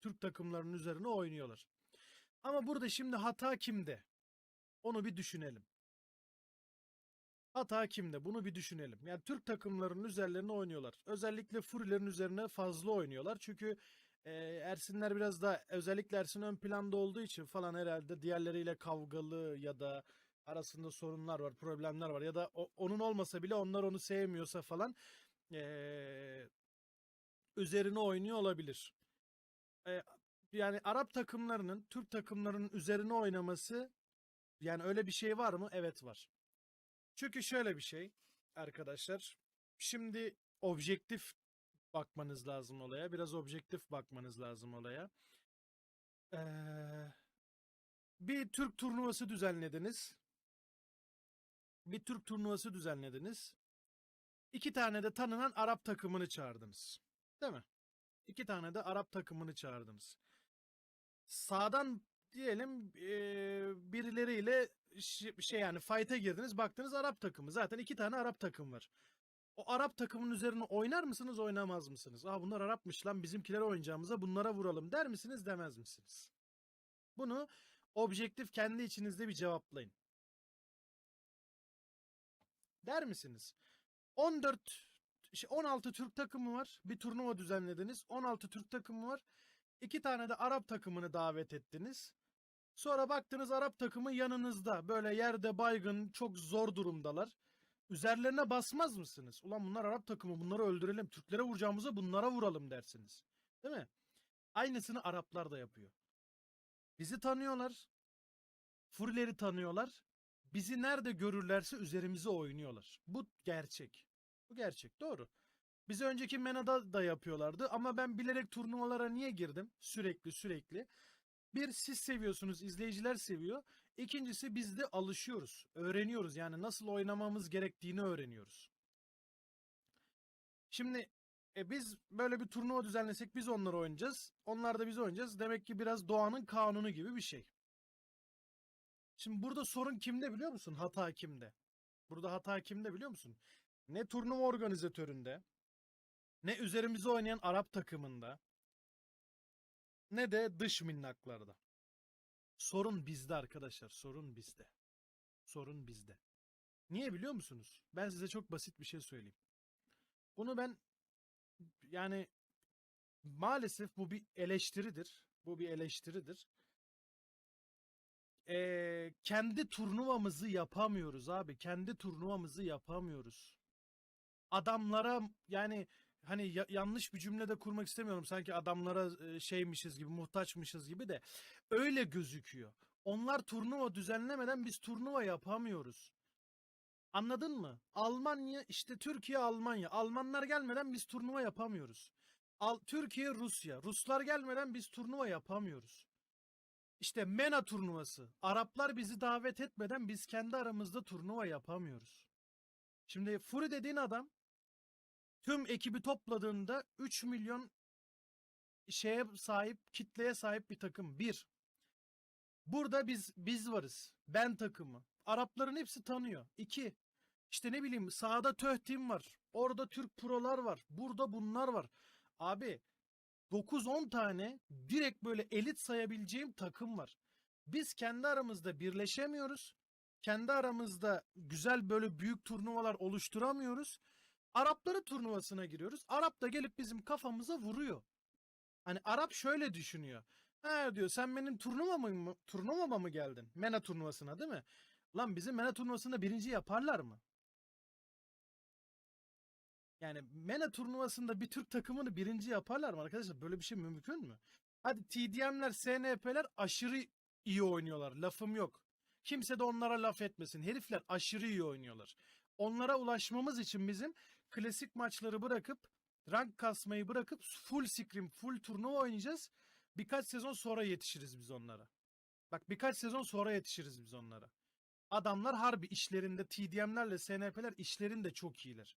Türk takımlarının üzerine oynuyorlar. Ama burada şimdi hata kimde? Onu bir düşünelim. Hata kimde? Bunu bir düşünelim. Yani Türk takımlarının üzerlerine oynuyorlar. Özellikle Furilerin üzerine fazla oynuyorlar. Çünkü e, Ersinler biraz da özellikle Ersin ön planda olduğu için falan herhalde diğerleriyle kavgalı ya da arasında sorunlar var, problemler var ya da o- onun olmasa bile onlar onu sevmiyorsa falan e, üzerine oynuyor olabilir. E, yani Arap takımlarının Türk takımlarının üzerine oynaması yani öyle bir şey var mı? Evet var. Çünkü şöyle bir şey arkadaşlar. Şimdi objektif bakmanız lazım olaya. Biraz objektif bakmanız lazım olaya. Ee, bir Türk turnuvası düzenlediniz. Bir Türk turnuvası düzenlediniz. İki tane de tanınan Arap takımını çağırdınız. Değil mi? İki tane de Arap takımını çağırdınız. Sağdan diyelim eee, birileriyle şey yani fight'a girdiniz baktınız Arap takımı. Zaten iki tane Arap takım var. O Arap takımın üzerine oynar mısınız oynamaz mısınız? Aa bunlar Arapmış lan bizimkiler oynayacağımıza bunlara vuralım der misiniz demez misiniz? Bunu objektif kendi içinizde bir cevaplayın. Der misiniz? 14 şey 16 Türk takımı var. Bir turnuva düzenlediniz. 16 Türk takımı var. İki tane de Arap takımını davet ettiniz. Sonra baktınız Arap takımı yanınızda. Böyle yerde baygın, çok zor durumdalar. Üzerlerine basmaz mısınız? Ulan bunlar Arap takımı, bunları öldürelim. Türklere vuracağımıza bunlara vuralım dersiniz. Değil mi? Aynısını Araplar da yapıyor. Bizi tanıyorlar. Furileri tanıyorlar. Bizi nerede görürlerse üzerimize oynuyorlar. Bu gerçek. Bu gerçek. Doğru. Bizi önceki MENA'da da yapıyorlardı ama ben bilerek turnuvalara niye girdim? Sürekli sürekli. Bir siz seviyorsunuz, izleyiciler seviyor. İkincisi biz de alışıyoruz, öğreniyoruz. Yani nasıl oynamamız gerektiğini öğreniyoruz. Şimdi e, biz böyle bir turnuva düzenlesek biz onları oynayacağız. Onlar da biz oynayacağız. Demek ki biraz doğanın kanunu gibi bir şey. Şimdi burada sorun kimde biliyor musun? Hata kimde? Burada hata kimde biliyor musun? Ne turnuva organizatöründe, ne üzerimize oynayan Arap takımında, ne de dış minnaklarda. Sorun bizde arkadaşlar, sorun bizde. Sorun bizde. Niye biliyor musunuz? Ben size çok basit bir şey söyleyeyim. Bunu ben yani maalesef bu bir eleştiridir. Bu bir eleştiridir. Ee, kendi turnuvamızı yapamıyoruz abi. Kendi turnuvamızı yapamıyoruz. Adamlara yani hani ya- yanlış bir cümlede kurmak istemiyorum. Sanki adamlara e, şeymişiz gibi, muhtaçmışız gibi de öyle gözüküyor. Onlar turnuva düzenlemeden biz turnuva yapamıyoruz. Anladın mı? Almanya işte Türkiye Almanya. Almanlar gelmeden biz turnuva yapamıyoruz. Al, Türkiye Rusya. Ruslar gelmeden biz turnuva yapamıyoruz. İşte MENA turnuvası. Araplar bizi davet etmeden biz kendi aramızda turnuva yapamıyoruz. Şimdi Furi dediğin adam tüm ekibi topladığında 3 milyon şeye sahip, kitleye sahip bir takım. Bir. Burada biz biz varız. Ben takımı. Arapların hepsi tanıyor. İki. İşte ne bileyim sağda Töh Team var. Orada Türk prolar var. Burada bunlar var. Abi 9-10 tane direkt böyle elit sayabileceğim takım var. Biz kendi aramızda birleşemiyoruz. Kendi aramızda güzel böyle büyük turnuvalar oluşturamıyoruz. Arapları turnuvasına giriyoruz. Arap da gelip bizim kafamıza vuruyor. Hani Arap şöyle düşünüyor. Ha diyor sen benim turnuvama mı, turnuvama mı geldin? MENA turnuvasına değil mi? Lan bizim MENA turnuvasında birinci yaparlar mı? Yani MENA turnuvasında bir Türk takımını birinci yaparlar mı arkadaşlar? Böyle bir şey mümkün mü? Hadi TDM'ler, SNP'ler aşırı iyi oynuyorlar. Lafım yok. Kimse de onlara laf etmesin. Herifler aşırı iyi oynuyorlar. Onlara ulaşmamız için bizim klasik maçları bırakıp rank kasmayı bırakıp full scrim, full turnuva oynayacağız. Birkaç sezon sonra yetişiriz biz onlara. Bak birkaç sezon sonra yetişiriz biz onlara. Adamlar harbi işlerinde TDM'lerle SNP'ler işlerinde çok iyiler.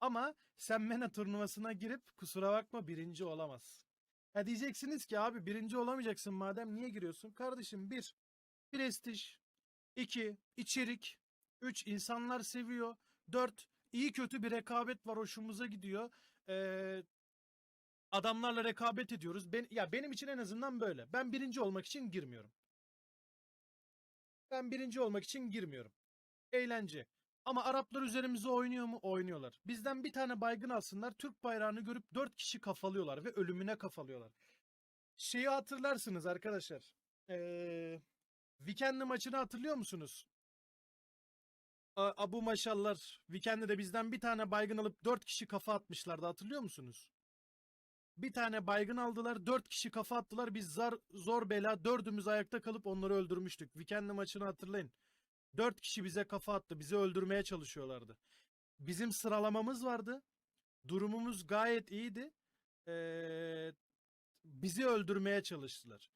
Ama sen MENA turnuvasına girip kusura bakma birinci olamazsın. Ha diyeceksiniz ki abi birinci olamayacaksın madem niye giriyorsun? Kardeşim bir, prestij. iki içerik. Üç, insanlar seviyor. Dört, iyi kötü bir rekabet var hoşumuza gidiyor. Ee, Adamlarla rekabet ediyoruz. Ben, ya benim için en azından böyle. Ben birinci olmak için girmiyorum. Ben birinci olmak için girmiyorum. Eğlence. Ama Araplar üzerimize oynuyor mu? Oynuyorlar. Bizden bir tane baygın alsınlar. Türk bayrağını görüp dört kişi kafalıyorlar ve ölümüne kafalıyorlar. Şeyi hatırlarsınız arkadaşlar. Ee, Weekend'li maçını hatırlıyor musunuz? Abu Maşallar Weekend'de de bizden bir tane baygın alıp dört kişi kafa atmışlardı hatırlıyor musunuz? Bir tane baygın aldılar, dört kişi kafa attılar. Biz zar, zor bela dördümüz ayakta kalıp onları öldürmüştük. Weekend'li maçını hatırlayın. Dört kişi bize kafa attı. Bizi öldürmeye çalışıyorlardı. Bizim sıralamamız vardı. Durumumuz gayet iyiydi. Ee, bizi öldürmeye çalıştılar.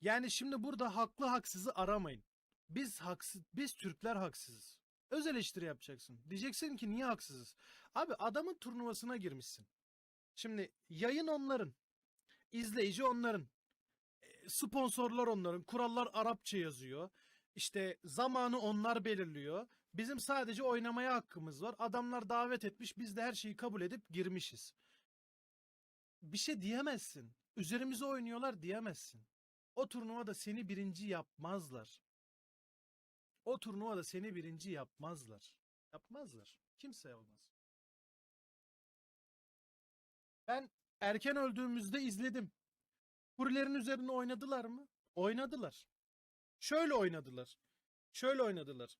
Yani şimdi burada haklı haksızı aramayın. Biz haksız, biz Türkler haksızız. Öz eleştiri yapacaksın. Diyeceksin ki niye haksızız? Abi adamın turnuvasına girmişsin. Şimdi yayın onların. izleyici onların. e, Sponsorlar onların. Kurallar Arapça yazıyor. İşte zamanı onlar belirliyor. Bizim sadece oynamaya hakkımız var. Adamlar davet etmiş. Biz de her şeyi kabul edip girmişiz. Bir şey diyemezsin. Üzerimize oynuyorlar diyemezsin. O turnuvada seni birinci yapmazlar. O turnuvada seni birinci yapmazlar. Yapmazlar. Kimse olmaz. Ben erken öldüğümüzde izledim. Furilerin üzerine oynadılar mı? Oynadılar. Şöyle oynadılar. Şöyle oynadılar.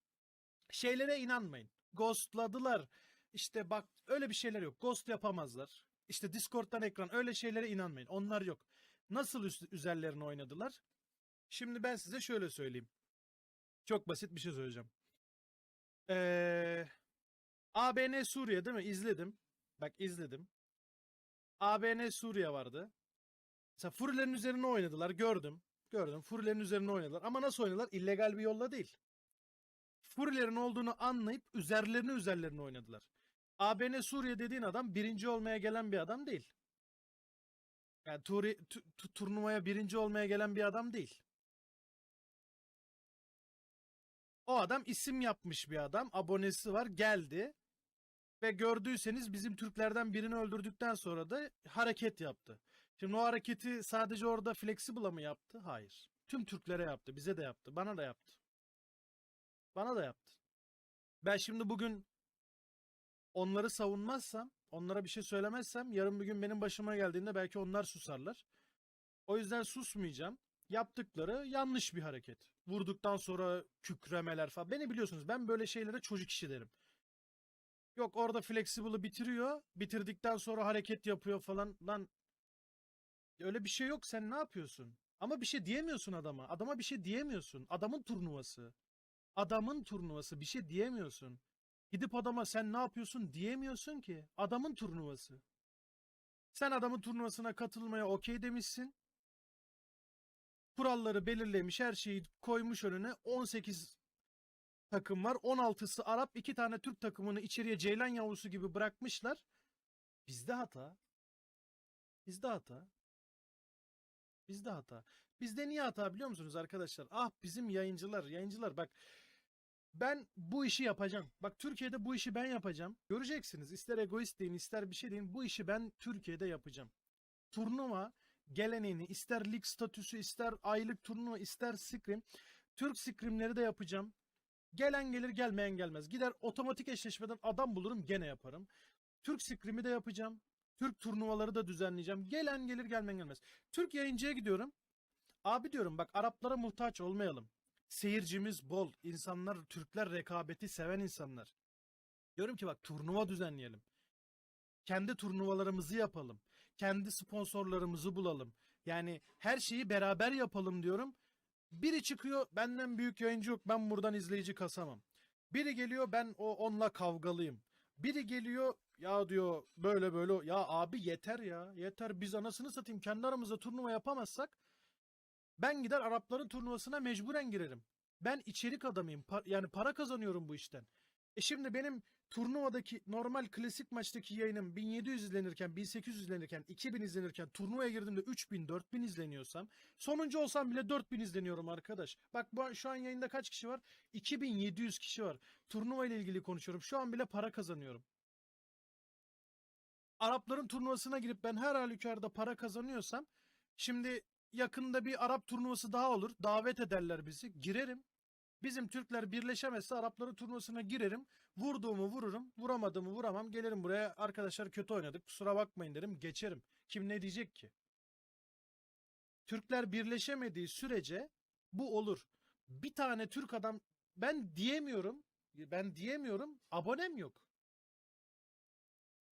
Şeylere inanmayın. Ghostladılar. İşte bak öyle bir şeyler yok. Ghost yapamazlar. İşte Discord'dan ekran öyle şeylere inanmayın. Onlar yok. Nasıl üzerlerine oynadılar? Şimdi ben size şöyle söyleyeyim. Çok basit bir şey söyleyeceğim. Ee, ABN Suriye değil mi? İzledim. Bak izledim. ABN Suriye vardı. Mesela Furilerin üzerine oynadılar. Gördüm. Gördüm. Furilerin üzerine oynadılar. Ama nasıl oynadılar? İllegal bir yolla değil. Furilerin olduğunu anlayıp üzerlerine üzerlerine oynadılar. ABN Suriye dediğin adam birinci olmaya gelen bir adam değil. Yani turi, tu- tu- turnuvaya birinci olmaya gelen bir adam değil. O adam isim yapmış bir adam. Abonesi var. Geldi. Ve gördüyseniz bizim Türklerden birini öldürdükten sonra da hareket yaptı. Şimdi o hareketi sadece orada Flexible'a mı yaptı? Hayır. Tüm Türklere yaptı. Bize de yaptı. Bana da yaptı. Bana da yaptı. Ben şimdi bugün onları savunmazsam, onlara bir şey söylemezsem yarın bir gün benim başıma geldiğinde belki onlar susarlar. O yüzden susmayacağım. Yaptıkları yanlış bir hareket. Vurduktan sonra kükremeler falan. Beni biliyorsunuz ben böyle şeylere çocuk işi derim. Yok orada flexible'ı bitiriyor. Bitirdikten sonra hareket yapıyor falan. Lan öyle bir şey yok. Sen ne yapıyorsun? Ama bir şey diyemiyorsun adama. Adama bir şey diyemiyorsun. Adamın turnuvası. Adamın turnuvası. Bir şey diyemiyorsun. Gidip adama sen ne yapıyorsun diyemiyorsun ki. Adamın turnuvası. Sen adamın turnuvasına katılmaya okey demişsin. Kuralları belirlemiş, her şeyi koymuş önüne. 18 takım var. 16'sı Arap, 2 tane Türk takımını içeriye ceylan yavrusu gibi bırakmışlar. Bizde hata. Bizde hata. Bizde hata. Bizde niye hata biliyor musunuz arkadaşlar? Ah bizim yayıncılar, yayıncılar bak ben bu işi yapacağım. Bak Türkiye'de bu işi ben yapacağım. Göreceksiniz. İster egoist deyin, ister bir şey deyin. Bu işi ben Türkiye'de yapacağım. Turnuva geleneğini, ister lig statüsü, ister aylık turnuva, ister scrim. Türk scrimleri de yapacağım. Gelen gelir, gelmeyen gelmez. Gider otomatik eşleşmeden adam bulurum, gene yaparım. Türk scrimi de yapacağım. Türk turnuvaları da düzenleyeceğim. Gelen gelir, gelmeyen gelmez. Türk yayıncıya gidiyorum. Abi diyorum bak Araplara muhtaç olmayalım. Seyircimiz bol. insanlar, Türkler rekabeti seven insanlar. Diyorum ki bak turnuva düzenleyelim. Kendi turnuvalarımızı yapalım. Kendi sponsorlarımızı bulalım. Yani her şeyi beraber yapalım diyorum. Biri çıkıyor benden büyük yayıncı yok ben buradan izleyici kasamam. Biri geliyor ben o onunla kavgalıyım. Biri geliyor ya diyor böyle böyle ya abi yeter ya yeter biz anasını satayım kendi aramızda turnuva yapamazsak ben gider Arapların turnuvasına mecburen girerim. Ben içerik adamıyım. Pa- yani para kazanıyorum bu işten. E şimdi benim turnuvadaki normal klasik maçtaki yayınım 1700 izlenirken, 1800 izlenirken, 2000 izlenirken turnuvaya girdiğimde 3000, 4000 izleniyorsam sonuncu olsam bile 4000 izleniyorum arkadaş. Bak bu şu an yayında kaç kişi var? 2700 kişi var. Turnuva ile ilgili konuşuyorum. Şu an bile para kazanıyorum. Arapların turnuvasına girip ben her halükarda para kazanıyorsam şimdi yakında bir Arap turnuvası daha olur. Davet ederler bizi. Girerim. Bizim Türkler birleşemezse Arapların turnuvasına girerim. Vurduğumu vururum. Vuramadığımı vuramam. Gelirim buraya arkadaşlar kötü oynadık. Kusura bakmayın derim. Geçerim. Kim ne diyecek ki? Türkler birleşemediği sürece bu olur. Bir tane Türk adam ben diyemiyorum. Ben diyemiyorum. Abonem yok.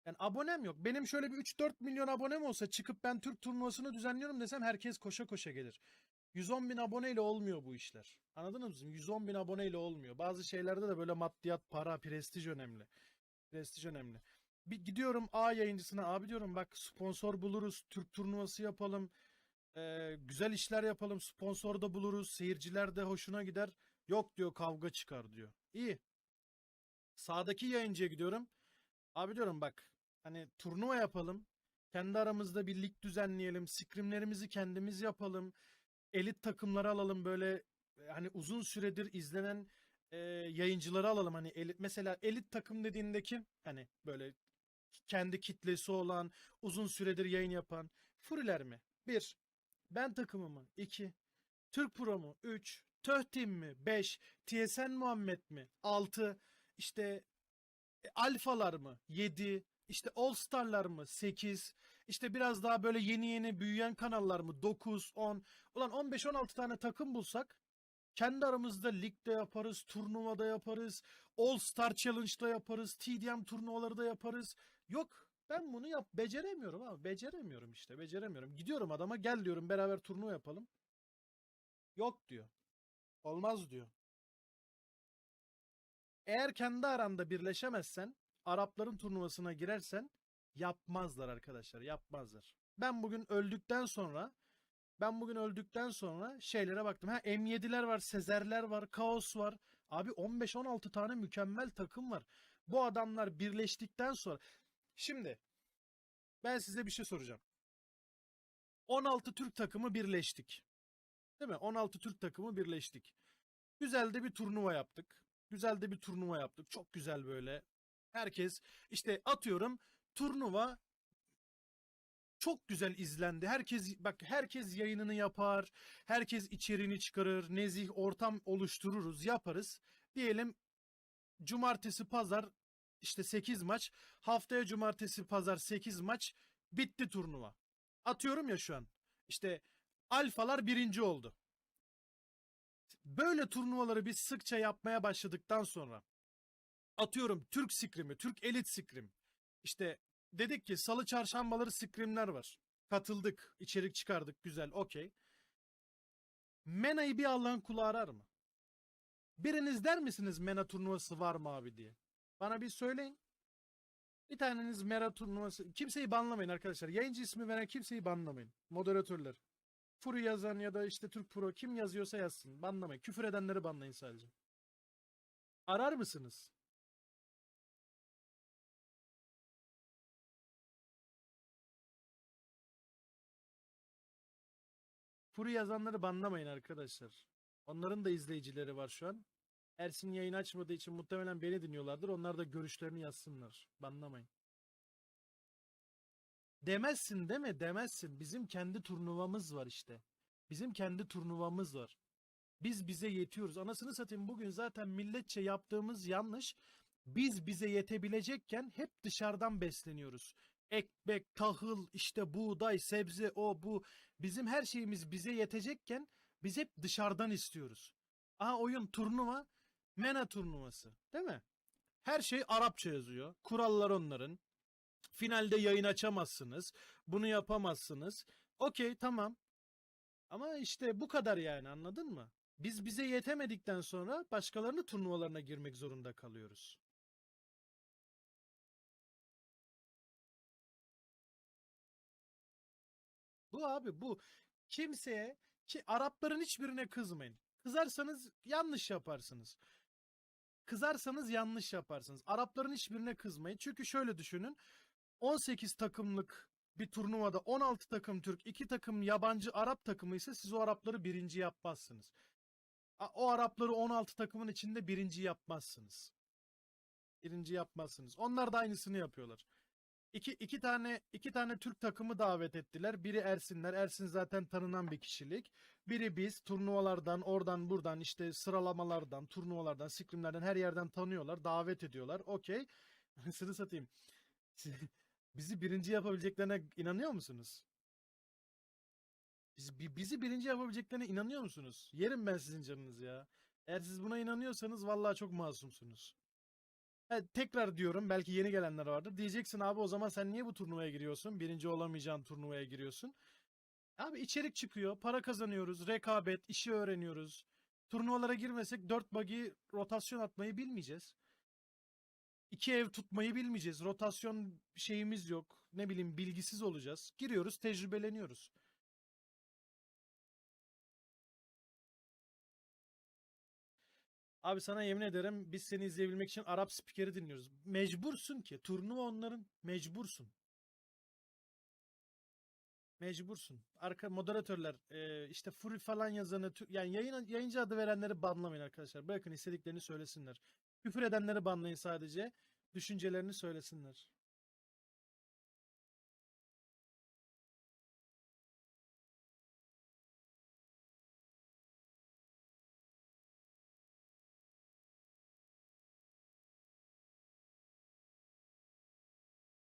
Yani abonem yok. Benim şöyle bir 3-4 milyon abonem olsa çıkıp ben Türk turnuvasını düzenliyorum desem herkes koşa koşa gelir. 110 bin aboneyle olmuyor bu işler. Anladınız mı? 110 bin aboneyle olmuyor. Bazı şeylerde de böyle maddiyat, para, prestij önemli. Prestij önemli. Bir gidiyorum A yayıncısına abi diyorum bak sponsor buluruz, Türk turnuvası yapalım, ee, güzel işler yapalım, sponsor da buluruz, seyirciler de hoşuna gider. Yok diyor kavga çıkar diyor. İyi. Sağdaki yayıncıya gidiyorum. Abi diyorum bak hani turnuva yapalım. Kendi aramızda bir lig düzenleyelim. Scrimlerimizi kendimiz yapalım. Elit takımları alalım böyle e, hani uzun süredir izlenen e, yayıncıları alalım. Hani elit, mesela elit takım dediğindeki hani böyle kendi kitlesi olan uzun süredir yayın yapan Furiler mi? 1. Ben takımı mı? 2. Türk Pro mu? 3. Töh Team mi? 5. TSN Muhammed mi? 6. İşte e, Alfalar mı? 7. İşte All Star'lar mı? 8. İşte biraz daha böyle yeni yeni büyüyen kanallar mı? 9, 10. Ulan 15-16 tane takım bulsak kendi aramızda ligde yaparız, turnuvada yaparız, All Star Challenge'da yaparız, TDM turnuvaları da yaparız. Yok ben bunu yap beceremiyorum abi. Beceremiyorum işte. Beceremiyorum. Gidiyorum adama gel diyorum beraber turnuva yapalım. Yok diyor. Olmaz diyor. Eğer kendi aranda birleşemezsen, Arapların turnuvasına girersen yapmazlar arkadaşlar. Yapmazlar. Ben bugün öldükten sonra ben bugün öldükten sonra şeylere baktım. Ha M7'ler var, Sezer'ler var, Kaos var. Abi 15-16 tane mükemmel takım var. Bu adamlar birleştikten sonra Şimdi ben size bir şey soracağım. 16 Türk takımı birleştik. Değil mi? 16 Türk takımı birleştik. Güzel de bir turnuva yaptık. Güzel de bir turnuva yaptık. Çok güzel böyle. Herkes işte atıyorum turnuva çok güzel izlendi. Herkes bak herkes yayınını yapar. Herkes içeriğini çıkarır. Nezih ortam oluştururuz, yaparız. Diyelim cumartesi pazar işte 8 maç. Haftaya cumartesi pazar 8 maç. Bitti turnuva. Atıyorum ya şu an. İşte alfalar birinci oldu. Böyle turnuvaları biz sıkça yapmaya başladıktan sonra atıyorum Türk Scrim'i, Türk Elit Scrim. İşte dedik ki salı çarşambaları Scrim'ler var. Katıldık, içerik çıkardık, güzel, okey. Mena'yı bir Allah'ın kulu arar mı? Biriniz der misiniz Mena turnuvası var mı abi diye? Bana bir söyleyin. Bir taneniz Mera turnuvası. Kimseyi banlamayın arkadaşlar. Yayıncı ismi veren kimseyi banlamayın. Moderatörler. Furu yazan ya da işte Türk Pro kim yazıyorsa yazsın. Banlamayın. Küfür edenleri banlayın sadece. Arar mısınız? Furu yazanları banlamayın arkadaşlar. Onların da izleyicileri var şu an. Ersin yayın açmadığı için muhtemelen beni dinliyorlardır. Onlar da görüşlerini yazsınlar. Banlamayın. Demezsin değil mi? Demezsin. Bizim kendi turnuvamız var işte. Bizim kendi turnuvamız var. Biz bize yetiyoruz. Anasını satayım bugün zaten milletçe yaptığımız yanlış. Biz bize yetebilecekken hep dışarıdan besleniyoruz. Ekmek, tahıl, işte buğday, sebze, o bu. Bizim her şeyimiz bize yetecekken biz hep dışarıdan istiyoruz. Aha oyun turnuva MENA turnuvası değil mi? Her şey Arapça yazıyor. Kurallar onların. Finalde yayın açamazsınız. Bunu yapamazsınız. Okey tamam. Ama işte bu kadar yani anladın mı? Biz bize yetemedikten sonra başkalarının turnuvalarına girmek zorunda kalıyoruz. Bu abi bu. Kimseye ki Arapların hiçbirine kızmayın. Kızarsanız yanlış yaparsınız. Kızarsanız yanlış yaparsınız. Arapların hiçbirine kızmayın. Çünkü şöyle düşünün. 18 takımlık bir turnuvada 16 takım Türk, 2 takım yabancı Arap takımı ise siz o Arapları birinci yapmazsınız. O Arapları 16 takımın içinde birinci yapmazsınız. Birinci yapmazsınız. Onlar da aynısını yapıyorlar. İki, iki tane iki tane Türk takımı davet ettiler. Biri Ersinler. Ersin zaten tanınan bir kişilik. Biri biz turnuvalardan, oradan buradan işte sıralamalardan, turnuvalardan, skrimlerden her yerden tanıyorlar. Davet ediyorlar. Okey. Sını satayım. Bizi birinci yapabileceklerine inanıyor musunuz? Biz, bi- bizi birinci yapabileceklerine inanıyor musunuz? Yerim ben sizin canınızı ya. Eğer siz buna inanıyorsanız vallahi çok masumsunuz. Tekrar diyorum belki yeni gelenler vardır. Diyeceksin abi o zaman sen niye bu turnuvaya giriyorsun? Birinci olamayacağın turnuvaya giriyorsun. Abi içerik çıkıyor, para kazanıyoruz, rekabet, işi öğreniyoruz. Turnuvalara girmesek 4 buggy rotasyon atmayı bilmeyeceğiz. İki ev tutmayı bilmeyeceğiz. Rotasyon şeyimiz yok. Ne bileyim bilgisiz olacağız. Giriyoruz, tecrübeleniyoruz. Abi sana yemin ederim biz seni izleyebilmek için Arap spikeri dinliyoruz. Mecbursun ki. Turnuva onların. Mecbursun. Mecbursun. Arka moderatörler e, işte Fury falan yazanı yani yayın, yayıncı adı verenleri banlamayın arkadaşlar. Bırakın istediklerini söylesinler. Küfür edenleri banlayın sadece. Düşüncelerini söylesinler.